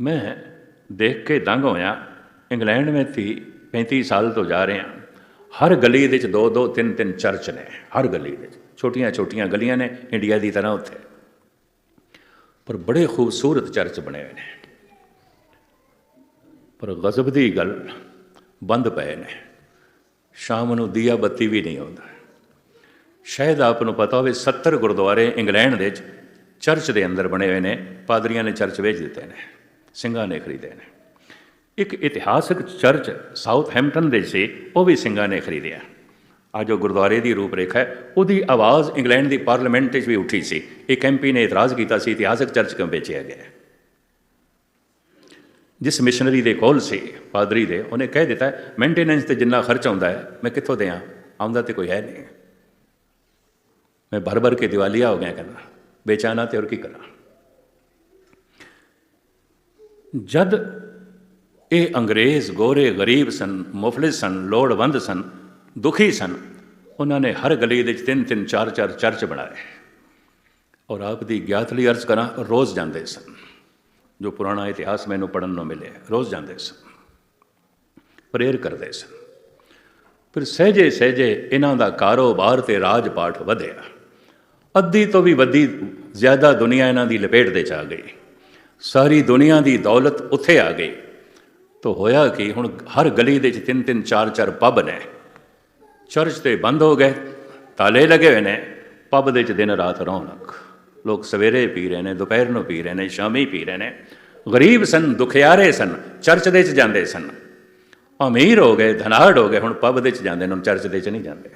ਮੈਂ ਦੇਖ ਕੇ ਦੰਗ ਹੋਇਆ, ਇੰਗਲੈਂਡ ਵਿੱਚ ਹੀ 35 ਸਾਲ ਤੋਂ ਜਾ ਰਹੇ ਹਾਂ। ਹਰ ਗਲੀ ਦੇ ਵਿੱਚ ਦੋ ਦੋ, ਤਿੰਨ ਤਿੰਨ ਚਰਚ ਨੇ, ਹਰ ਗਲੀ ਦੇ ਵਿੱਚ। ਛੋਟੀਆਂ ਛੋਟੀਆਂ ਗਲੀਆਂ ਨੇ ਇੰਡੀਆ ਦੀ ਤਰ੍ਹਾਂ ਉੱਥੇ। ਪਰ ਬੜੇ ਖੂਬਸੂਰਤ ਚਰਚ ਬਣੇ ਹੋਏ ਨੇ। ਪਰ ਗਜ਼ਬ ਦੀ ਗੱਲ ਬੰਦ ਪਏ ਨੇ। ਸ਼ਾਮ ਨੂੰ ਦੀਆ ਬੱਤੀ ਵੀ ਨਹੀਂ ਆਉਂਦਾ। ਸ਼ਾਇਦ ਆਪ ਨੂੰ ਪਤਾ ਹੋਵੇ 70 ਗੁਰਦੁਆਰੇ ਇੰਗਲੈਂਡ ਦੇ ਵਿੱਚ ਚਰਚ ਦੇ ਅੰਦਰ ਬਣੇ ਹੋਏ ਨੇ। ਪਾਦਰੀਆਂ ਨੇ ਚਰਚ ਵੇਚ ਦਿੱਤੇ ਨੇ। ਸਿੰਘਾਂ ਨੇ ਖਰੀਦੇ ਨੇ। ਇੱਕ ਇਤਿਹਾਸਕ ਚਰਚ ਸਾਊਥ ਹੈਂਪਟਨ ਦੇ ਸੀ, ਉਹ ਵੀ ਸਿੰਘਾਂ ਨੇ ਖਰੀਦਿਆ। ਅੱਜ ਉਹ ਗੁਰਦੁਆਰੇ ਦੀ ਰੂਪਰੇਖਾ ਹੈ, ਉਹਦੀ ਆਵਾਜ਼ ਇੰਗਲੈਂਡ ਦੀ ਪਾਰਲੀਮੈਂਟ 'ਚ ਵੀ ਉੱਠੀ ਸੀ। ਇੱਕ ਐਮਪੀ ਨੇ ਇਤਰਾਜ਼ ਕੀਤਾ ਸੀ, ਇਤਿਹਾਸਕ ਚਰਚ ਕਿਉਂ ਵੇਚਿਆ ਗਿਆ ਜਿਸ ਮਿਸ਼ਨਰੀ ਦੇ ਕੋਲ ਸੀ, ਪਾਦਰੀ ਦੇ, ਉਹਨੇ ਕਹਿ ਦਿੱਤਾ ਮੇਨਟੇਨੈਂਸ ਤੇ ਜਿੰਨਾ ਖਰਚ ਆਉਂਦਾ ਹੈ, ਮੈਂ ਕਿੱਥੋਂ ਦਿਆਂ? ਆਉਂਦਾ ਤੇ ਕੋਈ ਹੈ ਨਹੀਂ। ਮੈਂ ਭਰ ਭਰ ਕੇ ਦਿਵਾਲੀਆ ਹੋ ਗਿਆ ਕਹਿੰਦਾ। ਵੇਚਾਣਾ ਤੇ ਹੋਰ ਕੀ ਕਰਾਂ? ਜਦ ਇਹ ਅੰਗਰੇਜ਼ ਗੋਰੇ ਗਰੀਬ ਸਨ, ਮੁਫਲਿਸ ਸਨ, ਲੋੜਵੰਦ ਸਨ, ਦੁਖੀ ਸਨ, ਉਹਨਾਂ ਨੇ ਹਰ ਗਲੀ ਦੇ ਵਿੱਚ ਤਿੰਨ ਤਿੰਨ ਚਾਰ ਚਾਰ ਚਰਚ ਬਣਾਏ। ਔਰ ਆਪ ਦੀ ਗਿਆਤ ਲਈ ਅਰਜ਼ ਕਰਾਂ, ਰੋਜ਼ ਜਾਂਦੇ ਸਨ। ਜੋ ਪੁਰਾਣਾ ਇਤਿਹਾਸ ਮੈਨੂੰ ਪੜਨ ਨੂੰ ਮਿਲਿਆ, ਰੋਜ਼ ਜਾਂਦੇ ਸਨ। ਪ੍ਰੇਰ ਕਰਦੇ ਸਨ। ਫਿਰ ਸਹਿਜੇ ਸਹਿਜੇ ਇਹਨਾਂ ਦਾ ਕਾਰੋਬਾਰ ਤੇ ਰਾਜ ਪਾਠ ਵਧਿਆ। ਅੱਧੀ ਤੋਂ ਵੀ ਵੱਡੀ ਜ਼ਿਆਦਾ ਦੁਨੀਆ ਇਹਨਾਂ ਦੀ ਲਪੇਟ ਦੇ ਚ ਆ ਗਈ। ਸਾਰੀ ਦੁਨੀਆ ਦੀ ਦੌਲਤ ਉੱਥੇ ਆ ਗਈ। ਤਾਂ ਹੋਇਆ ਕਿ, ਹੁਣ ਹਰ ਗਲੀ ਦੇ ਵਿੱਚ ਤਿੰਨ ਤਿੰਨ ਚਾਰ ਚਾਰ ਪੱਬ ਨੇ। ਚਰਚ ਤੇ ਬੰਦ ਹੋ ਗਏ, ਤਾਲੇ ਲੱਗੇ ਹੋਏ ਨੇ, ਪੱਬ ਦੇ ਵਿੱਚ ਦਿਨ ਰਾਤ ਰੌਣਕ। ਲੋਕ ਸਵੇਰੇ ਪੀ ਰਹੇ ਨੇ, ਦੁਪਹਿਰ ਨੂੰ ਪੀ ਰਹੇ ਨੇ, ਸ਼ਾਮੀ ਪੀ ਰਹੇ ਨੇ। ਗਰੀਬ ਸਨ, ਦੁਖਿਆਰੇ ਸਨ, ਚਰਚ ਦੇ ਵਿੱਚ ਜਾਂਦੇ ਸਨ। ਅਮੀਰ ਹੋ ਗਏ, ਧਨਾੜ ਹੋ ਗਏ, ਹੁਣ ਪੱਬ ਦੇ ਵਿੱਚ ਜਾਂਦੇ ਨੇ, ਹੁਣ ਚਰਚ ਦੇ ਵਿੱਚ ਨਹੀਂ ਜਾਂਦੇ।